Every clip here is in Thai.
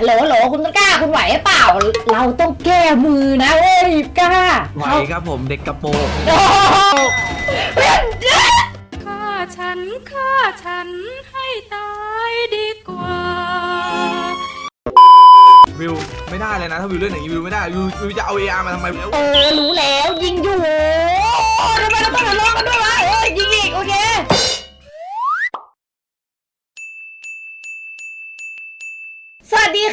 ฮัลโหลฮัลโหลคุณต้นกล้าคุณไหวหรือเปล่า เราต้องแก้มือนะเว้ยกล้าไหวครับผมเด็กกระโปรงโอ้โหฆ่าฉันฆ่าฉันให้ตายดีกว่า วิวไม่ได้เลยนะ ถ้าวิวเล่นอย่างนี้วิวไม่ได้วิววิวจะเอา AR มาทำไมแล้ว เออรู้แล้วยิงอยู่ทำไมเราต้องทะเลาะกันด้วยวะเอ้ยยิงอี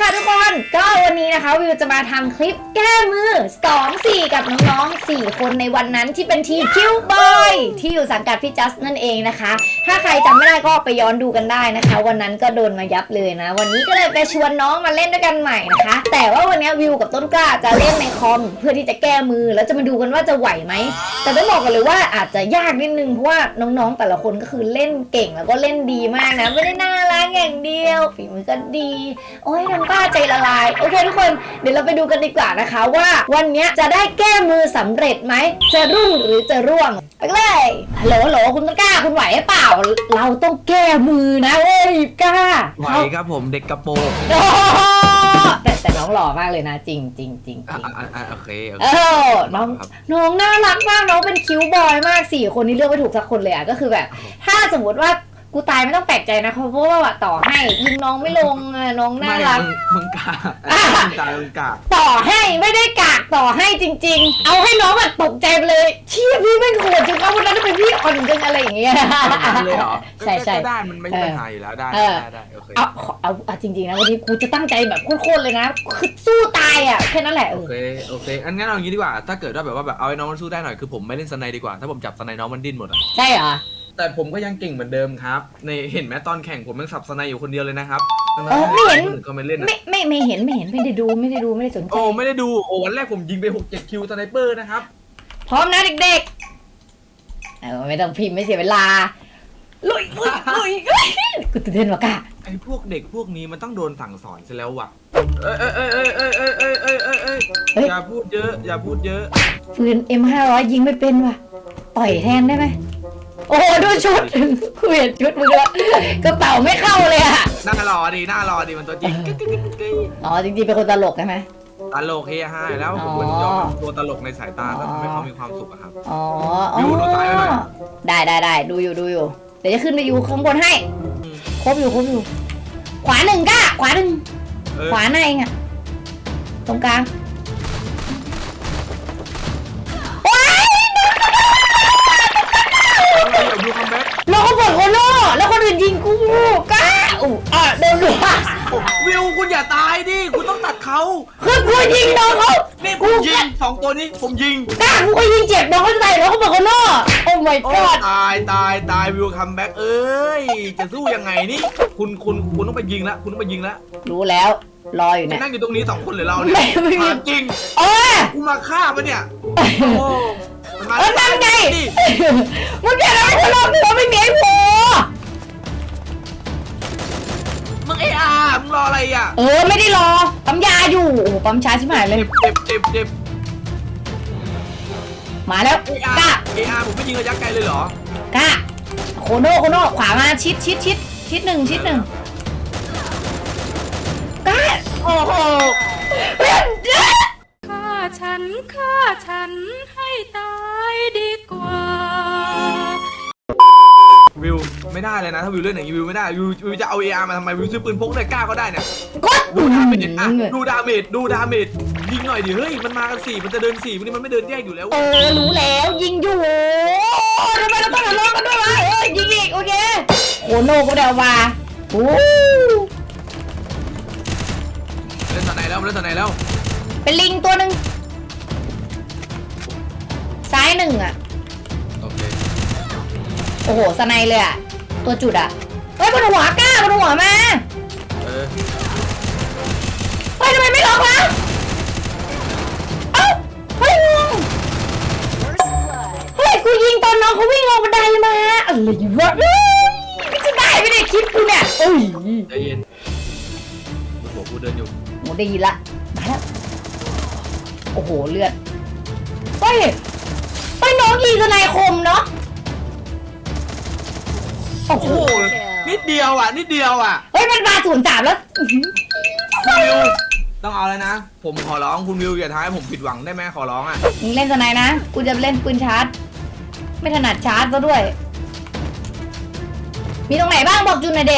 ค่ะทุกคน ก็วันนี้นะคะวิวจะมาทำคลิปแก้มือ 2 4 กับน้องๆ 4 คนในวันนั้นที่เป็นทีมคิวบอยที่อยู่สังกัดพี่จัสนั่นเองนะคะ ถ้าใครจำไม่ได้ก็ไปย้อนดูกันได้นะคะ วันนั้นก็โดนมายับเลยนะ วันนี้ก็เลยไปชวนน้องมาเล่นด้วยกันใหม่นะคะ แต่ว่าวันนี้วิวกับต้นกล้าจะเล่นในคอมเพื่อที่จะแก้มือแล้วจะมาดูกันว่าจะไหวไหม แต่ต้องบอกกันเลยว่าอาจจะยากนิดนึงเพราะว่าน้องๆ แต่ละคนก็คือเล่นเก่งแล้วก็เล่นดีมากนะไม่ได้น่ารักอย่างเดียวฝีมือก็ดี โอ้ยน้ำตาใจละลาย โอเคทุกคน เดี๋ยวเราไปดูกันดีกว่านะคะว่า วันเนี้ยจะได้แก้มือสำเร็จไหม จะรุ่งหรือจะร่วง ไปกันเลยฮัลโหลฮัลโหลคุณต้นกล้าคุณไหวหรือเปล่า เราต้องแก้มือนะเว้ยกล้าไหวครับผมเด็กกระโปรงโอ้โหแต่แต่น้องหล่อมากเลยนะ จริงจริงจริงจอะริงอะอะโอเคโอเอเคอน้องครับน้องน่ารักมากน้องเป็นคิ้วบอยมากสี่คนนี้เลือกไม่ถูกสักคนเลยอะก็คือแบบ ถ้าสมมติว่า กูตายไม่ต้องแปลกใจนะเพราะว่าต่อให้ยิงน้องไม่ลงอะน้องน่าไม่รัก มึงมึงกาอะมึงกามึงกาต่อให้ไม่ได้กากต่อให้จริง ๆ เอาให้น้องแบบตกใจไปเลยเชี่ยพี่ไม่งโหดจังวะวันนั้นเป็นพี่อ่อนจังอะไรอย่างเงี้ย เลยเหรอใช่ใช่ก็ได้มันไม่ใช่ปัญหาอยู่แล้วได้เออได้ได้โอเคเอาเอาเอาเอาจริงๆนะวันนี้กูจะตั้งใจแบบโคตรๆเลยนะคือสู้ตายอะแค่นั้นแหละเอโออเคโอเคอันงั้นเอาอย่างนี้ดีกว่า ถ้าเกิดว่าแบบว่าแบบเอาไอ้น้องมันสู้ได้หน่อยคือผมไม่เล่นสไนด์ดีกว่าถ้าผมจับสไนด์น้องมันดิ้นหมดอะใช่เหรอ แต่ผมก็ยังเก่งเหมือนเดิมครับ ในเห็นไหมตอนแข่งผมยังสับสไนด์อยู่คนเดียวเลยนะครับเออไม่เห็นคนอื่นก็ไม่เล่นอะไม่ไม่ไม่เห็นไม่เห็นไม่ได้ดูไม่ได้ดูไม่ได้สนใจโอ้ไม่ได้ดูโอ้วันแรกผมยิงไป6 7คิวสไนเปอร์นะครับพร้อมนะเด็กๆเออไม่ต้องพิมพ์ไม่เสียเวลาลุยลุยลุยเฮ้ยกูตื่นเต้นว่ะกะไอ้พวกเด็กพวกนี้มันต้องโดนสั่งสอนซะแล้วว่ะเอ้ยเอ้ยเอ้ยเอ้ยเอ้ยเอ้ยเอ้ยเอ้ยเอ้ยเอ้ยเฮ้ยอย่าพูดเยอะ อย่าพูดเยอะ ปืน M500 ยิงไม่เป็นว่ะต่อยแทนได้ไหม โอ้โหดูชุดกูเห็นชุดมึงแล้วกระเป๋าไม่เข้าเลยอะหน้ารอดีหน้ารอดีมันตัวจริงกิ๊กกิ๊กกิ๊กกิ๊กอ๋อจริงๆเป็นคนตลกใช่ไหม ตลกเฮฮาแล้วผมเป็นยอมเป็นตัวตลกในสายตาแล้วทำให้เขามีความสุขอะครับ อ๋อวิวดูซ้ายไว้หน่อย ได้ได้ได้ดูอยู่ดูอยู่ เดี๋ยวจะขึ้นไปอยู่ข้างบนให้ครบอยู่ครบอยู่ ขวาหนึ่งก้าขวาหนึ่งเออขวาในเองอะตรงกลาง น้องเขาเปิดโคโน่แล้วคนอื่นยิงกูก้าอู้อะเดินดูวิวคุณอย่าตายดิ คุณต้องตัดเขาคือกูยิงน้องเขานี่ผกูมยิงสองตัวนี้ผมยิงก้ากูก็ยิงเจ็บน้องเขาใส่แล้วเขาเปิดโคโน่โอ้ my โอ้ god ตายตายตายวิวคัมแบ็กเอ้ย จะสู้ยังไงนี่ คุณคุณคุณต้องไปยิงละคุณต้องไปยิงละรู้แล้วรออยู่จะเนี่ยนั่งอยู่ตรงนี้สองคนหรือเราเนี่ยไม่ไม่มี ถามจริงโอ้ยกูมาฆ่าปะเนี่ยโอ้ มันมาเออนั่นไงดิมึงแกแล้วคนรอบตัวไม่มีไอ้โหมึงไอ้อามึงรออะไรอะเออไม่ได้รอปั๊มยาอยู่ โอ้โหปั๊มช้าชิบหายเลย เจ็บเจ็บเจ็บเจ็บมาแล้วไอ้อาก้าไอ้อาผมไม่ยิงระยะไกลเลยเหรอก้าโคโน่โคโน่ขวามาชิดชิดชิดชิดหนึ่งชิดหนึ่งก้าโอ้โหเฮ้ยเฮ้ย ฆ่าฉันฆ่าฉันให้ตาย ดีกว่า วิวไม่ได้เลยนะถ้าวิวเล่นอย่างนี้วิวไม่ได้วิววิวจะเอาเออาร์มาทำไมวิวซื้อปืนพกเลยกล้าก็ได้เนี่ยกดดูดาเมจอะดูดาเมจดูดาเมจยิงหน่อยดิเฮ้ยมันมากันสี่มันจะเดินสี่วันนี้มันไม่เดินแยกอยู่แล้วเออรู้แล้วยิงอยู่ทำไมเราต้องทะเลาะกันด้วยวะเอ้ยยิงอีกโอเคโคโน่ก็เดามาโอ้เล่นตอนไหนแล้วเล่นตอนไหนแล้วเป็นลิงตัวหนึ่งซ้ายหนึ่งอะ โอเคโอ้โหสไนเลยอะ ตัวจุดอะ เฮ้ยบนหัวกล้าบนหัวมา เออเฮ้ยทำไมไม่ล็อกวะเอ้าเฮ้ยงงเฮ้ยกูยิงตอนน้องเขาวิ่งลงบันไดมาอะไรวะเฮ้ยไม่จะได้ไม่ได้คลิปกูเนี่ยโอ้ยใจเย็นบนหัวกูเดินอยู่โหได้ยินละมาแล้วโอ้โหเลือดเฮ้ยเฮ้ย น้องยิงสไนคมเนาะโอ้โหโอ้โหนิดเดียวอะ นิดเดียวอะเฮ้ยมันมาศูนย์สามแล้วอื้อหือวิวต้องเอาแล้วนะ ผมขอร้องคุณวิวอย่าท้ายผมผิดหวังได้ไหมขอร้องอะมึงเล่นสไนด์นะกูจะเล่นปืนชาร์จ ไม่ถนัดชาร์จซะด้วย มีตรงไหนบ้างบอกจุดหน่อยเด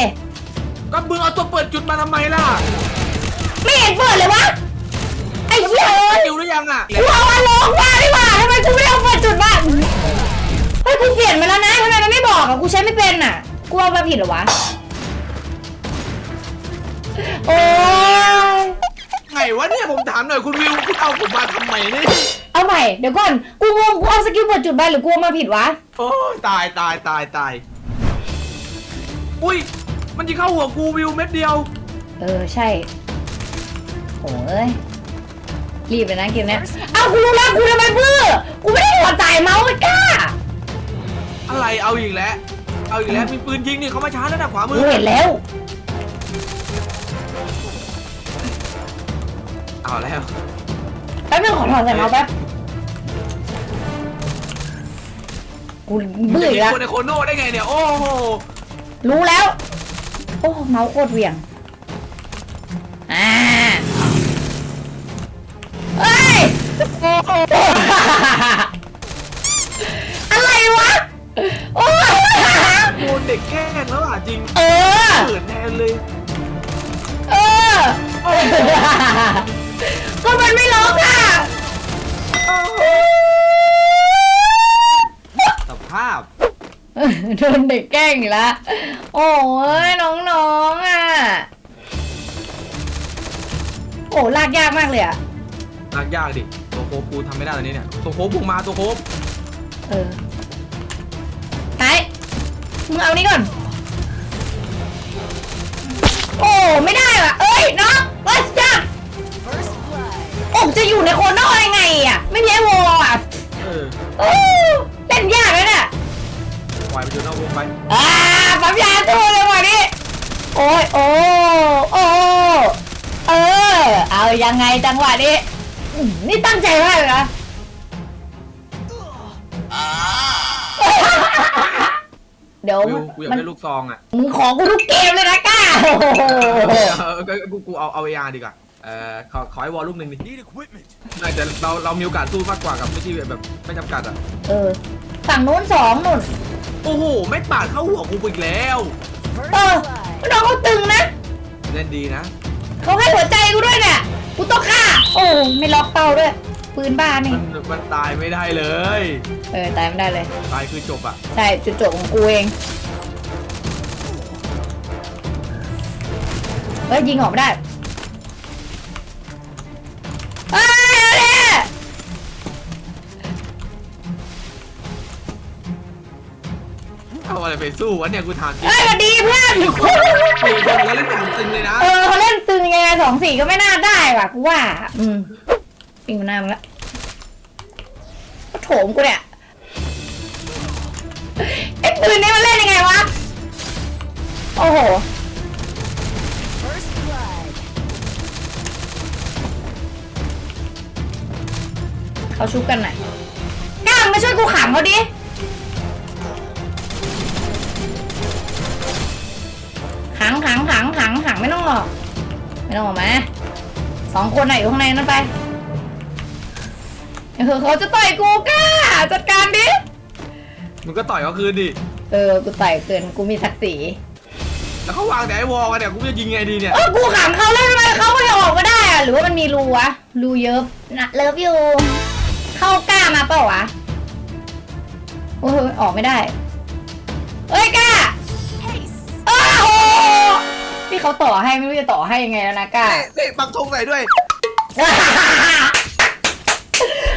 ก็มึงเอาตัวเปิดจุดมาทำไมล่ะ ไม่เห็นเปิดเลยวะ ไอ้เหี้ยเอ้ยคิวหรือยังอะกูเอามาลงมาดีกว่าทำไมกูไม่เอาเปิดจุดบ้างเฮ้ยกูเปลี่ยนมาแล้วนะทำไมมันไม่บอกอะกูใช้ไม่เป็นอะกูเอามาผิดเหรอวะโอ้ยไงวะเนี่ยผมถามหน่อยคุณวิวคุณเอาผมมาทำไมนี่เอาใหม่เดี๋ยวก่อนกูงงกูเอาสกิลเปิดจุดไปหรือกูเอามาผิดวะโอ้ยตายตายตายตายอุ้ยมันจะเข้าหัวกูวิวเม็ดเดียว เออใช่โอ้ย รีบเลยนะเกมเนี้ยเอ้ากูรู้แล้วกูทำไมบื้อกูไม่ได้หัวจ่ายเมาส์ไม่กล้าอะไรเอาอีกแล้ว เอาอีกแล้วมีปืนยิงนี่เขามาชาร์จแล้วนะขวามืกูอเห็นแล้ว เอาแล้วแป๊บนึงขอถอดใส่เมาส์แป๊บกูบื้ออีกแล้ว คนในโคโน่ได้ไงเนี่ยโอ้โหรู้แล้ว โอ้ เมาส์โคตรเหวี่ยง อ่า อะไรวะ โอ้ยโดนเด็กแกล้งแล้วอะจริงเออ เขินแทนเลยเออ ก็มันไม่ล็อกอะ สภาพโดนเด็กแกล้งอีกแล้วโอ้ยน้องๆอะ โอ้ลากยากมากเลยอะยากยากดิ ตัวโคบกูทำไม่ได้ตอนนี้เนี่ย ตัวโคบพุงมาตัวโคบเออไอ้มึงเอานี่ก่อน โอ้ไม่ได้ว่ะ เอ้ยน้องวัสจักอกจะอยู่ในโคนนอกยังไงอะ ไม่มีไอ้วอลอะเออโอ้เล่นยากเลยน่ะปล่อยไปอยู่นอกวงไปอ่าปั๊มยาตัวเลยว่ะนี่โอ้ยโอ้โอ้เออ เอายังไงจังหวะนี้อืม นี่ตั้งใจมากเลยนะเดี๋ยววิวกูอยากมันได้ลูกซองอะมึงขอกูทุกเกมเลยนะก้าโอ้โหเออก็กูกูเอาเอาเออาร์ดีกว่าเอ่อขอขอให้วอลลูกหนึ่งดิน่าจะเราเรามีโอกาสสู้มากกว่ากับไม่ที่แบบไม่จำกัดอะเออ ฝั่งนู้นสองนุ่นโอ้โหไม่ปาดเข้าหัวกูอีกแล้วเออน้องเขาตึงนะเล่นดีนะเขาให้หัวใจกูด้วยเนี่ย กูต้องฆ่า โอ้ไม่ล็อกเป้าด้วยปืนบ้านี่มันมันตายไม่ได้เลย เออตายไม่ได้เลย ตายคือจบอะ ใช่จุดจบของกูเองเฮ้ยยิงออกไม่ได้เอ้ยเอาดิเอาอะไรไปสู้วะเนี่ยกูถามจริงเฮ้ยสวัสดีเพื่อนนี่คนเราเล่นเป็น องสี่ก็ไม่น่าได้ว่ะกูว่า อืมปิงมันหน้ามึงละโถมกูเนี่ยไอ้ปืนนี่มันเล่นยังไงวะ โอ้โหเขาชุบกันหน่อยก้ามมาช่วยกูขังเขาดิขังขังขังขังขังไม่ต้องหรอก ไม่ต้องออกมาสองคนไหนะอยู่ข้างในนั่นไปเออเขาจะต่อยกูกล้าจัดการดิมึงก็ต่อยเขาคืนดิ เออกูต่อยเกินกูมีศักดิ์ศรีแล้วเขาวางแต่ไอ้วอลกันเนี่ย กูจะยิงไงดีเนี่ย เออกูขังเขาแล้วทำไมเขาไม่ออกมาได้อะหรือว่ามันมีรูวะรูเยอะนะเลิฟอยู่เข้ากล้ามาเปล่าวะโอ้ยออกไม่ได้ เอ้ยกล้าโอ้โห พี่เขาต่อให้ไม่รู้จะต่อให้ยังไงแล้วนะกล้าเตะเตะปักธงใส่ด้วย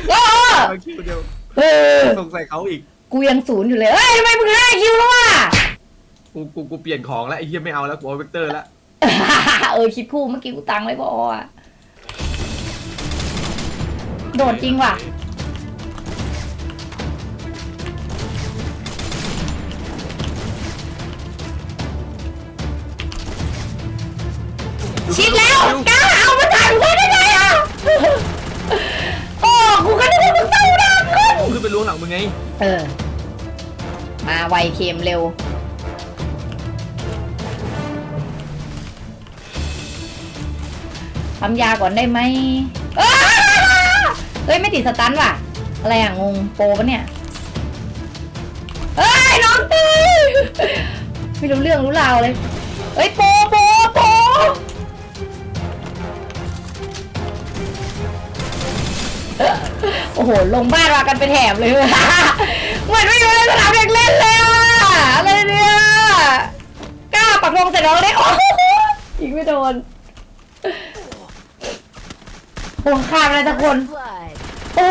โอ้เอาคิวเดียวเออธงใส่เขาอีก กูยังศูนย์อยู่เลยเฮ้ยทำไมมึงห้าคิวแล้ววะ กูกูกูเปลี่ยนของแล้วไอ้เหี้ยไม่เอาแล้วกูเอาเวกเตอร์แล้วเออคิดคู่เมื่อกี้กูตังไว้พออะโดดจริงว่ะ กล้าเอามาถ่ายไว้ได้ไงอะโอ้กูก็นึกว่ามึงเต้าดังขึ้นกูขึ้นไปล้วงหลังมึงไง เออ มาไวเค็มเร็วเปั๊มยาก่อนได้ไหมอ้าเฮ้ย ไม่ติดสตันว่ะ อะไรอะ งงโปรปะเนี่ยเฮ้ย น้องตีไม่รู้เรื่องรู้ราวเลยเฮ้ย โปรโปรโปร โอ้โห ลงบ้านมากันเป็นแถบเลยเหมือนไม่อยู่ในสนามเด็กเล่นเลยอะอะไรเนี่ยกล้าปักธงใส่น้องได้โอ้โหยิงไม่โดนโอ้ข้ามเลยทุกคน โอ้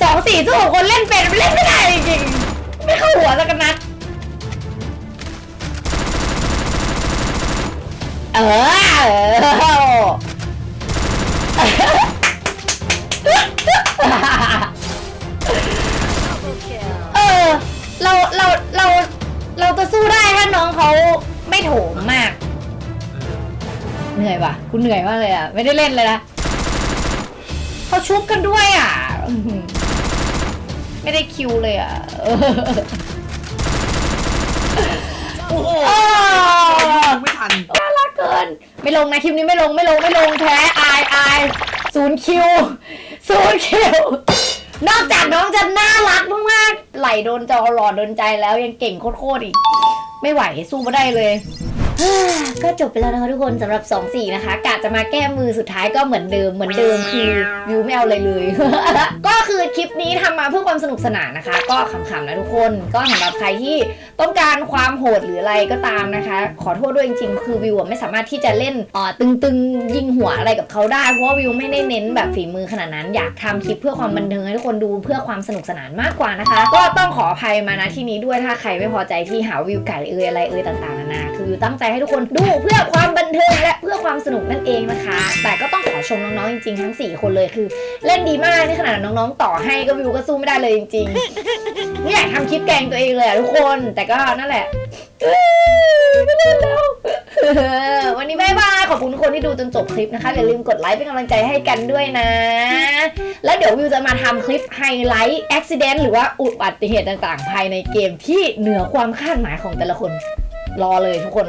สองสี่สู้คนเล่นเป็นเล่นไม่ได้จริงๆไม่เข้าหัวสักกันนัดเออ เออเออ เราเราเราเราจะสู้ได้ถ้าน้องเขาไม่โถมมาก เหนื่อยว่ะคุณเหนื่อยมากเลยอะ ไม่ได้เล่นเลยนะเขาชุบกันด้วยอะอื้อหือไม่ได้คิวเลยอะเออโอ้โห เกิน ไม่ลงนะคลิปนี้ไม่ลงไม่ลงไม่ลงแพ้อายอายศูนย์คิวศูนย์คิวนอกจากน้องจะน่ารักมากๆไหลโดนจอหลอดโดนใจแล้วยังเก่งโคตรๆอีก ไม่ไหวสู้ไม่ได้เลยก็จบไปแล้วนะคะทุกคนสำหรับ 2 4 นะคะกะจะมาแก้มือสุดท้ายก็เหมือนเดิมเหมือนเดิมคือวิวไม่เอาอะไรเลย ก็คือคลิปนี้ทำมาเพื่อความสนุกสนานนะคะ ก็ขำๆนะทุกคน ก็สำหรับใครที่ ต้องการความโหดหรืออะไรก็ตามนะคะ ขอโทษด้วยจริงๆ คือวิวไม่สามารถที่จะเล่นอ่อตึงๆ ยิงหัวอะไรกับเขาได้ เพราะว่าวิวไม่ได้เน้นแบบฝีมือขนาดนั้น อยากทำคลิปเพื่อความบันเทิงให้ทุกคนดูเพื่อความสนุกสนานมากกว่านะคะ ก็ต้องขออภัยมาณที่นี้ด้วยถ้าใครไม่พอใจที่หาวิวไก่เอ่ยอะไรเอ่ยต่างๆนานาคือวิวตั้งใจให้ทุกคนดูเพื่อความบันเทิงและเพื่อความสนุกนั่นเองนะคะ แต่ก็ต้องขอชมน้องๆจริงๆ ทั้ง 4 คนเลยคือ เล่นดีมากในขนาดน้องๆ ต่อให้ก็วิวก็สู้ไม่ได้เลยจริงๆ ไม่อยากทำคลิปแกงตัวเองเลยอะทุกคน แต่ก็นั่นแหละไม่เล่นแล้ววันนี้บายบายขอบคุณทุกคนที่ดูจนจบคลิปนะคะอย่าลืมกดไลค์เป็นกำลังใจให้กันด้วยนะ แล้วเดี๋ยววิวจะมาทำคลิปไฮไลท์อุบิเหตุหรือว่าอุบัติเหตุต่างๆ ภายในเกมที่เหนือความคาดหมายของแต่ละคน รอเลยทุกคน